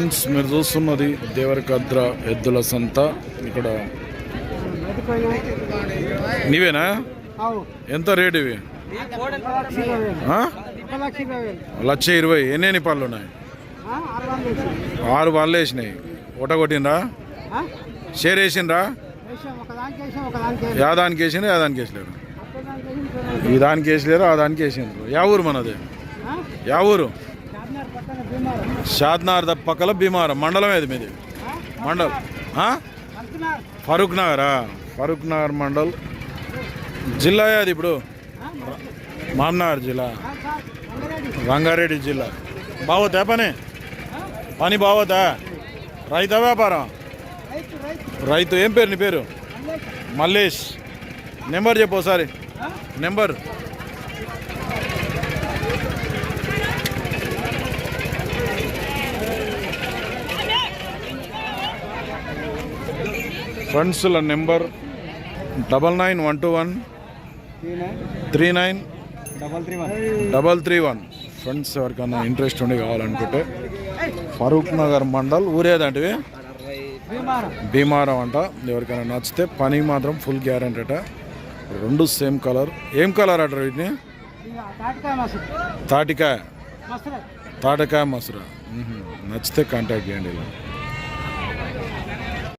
Friends మీరు చూస్తున్నది దేవరకద్ర ఎద్దుల సంత. ఇక్కడ నీవేనా? ఎంత రేట్ ఇవి? లక్ష ఇరవై. ఎన్ని పళ్ళు ఉన్నాయి? ఆరు పళ్ళు వేసినాయి. ఒకట కొట్టినరా షేర్ వేసిండ్రా? యా దానికి వేసిండ్రు యా దానికి వేసలేరు ఈ దానికి వేసలేరు ఆ దానికి వేసిండ్రు. యా ఊరు మనది? యా ఊరు? షాద్నార్ పక్కల భీమారం మండలం ఏది మీది? మండల్. ఫరూక్ నగరా? ఫరూక్ నగర్ మండల్. జిల్లా అది ఇప్పుడు? మామ్నగర్ జిల్లా. రంగారెడ్డి జిల్లా. బాగోతా పని? పని బాగోతా రైతా వ్యాపారం? రైతు ఏం పేరు నీ పేరు? మల్లేష్. నెంబర్ చెప్పు ఒకసారి. Number. ఫ్రెండ్స్ల number double nine one two one three nine double three one. Double three one friends ఎవరికైనా ఇంట్రెస్ట్ ఉండి కావాలనుకుంటే ఫరూక్ నగర్ మండల్ ఊరేదంటివి? భీమారం అంట. ఎవరికైనా నచ్చితే పని మాత్రం ఫుల్ గ్యారంటీ అట. రెండు సేమ్ కలర్ ఏం కలర్ అట వీటిని? తాటికాయ. తాటికాయ మసురా. నచ్చితే కాంటాక్ట్ చేయండి ఇలా.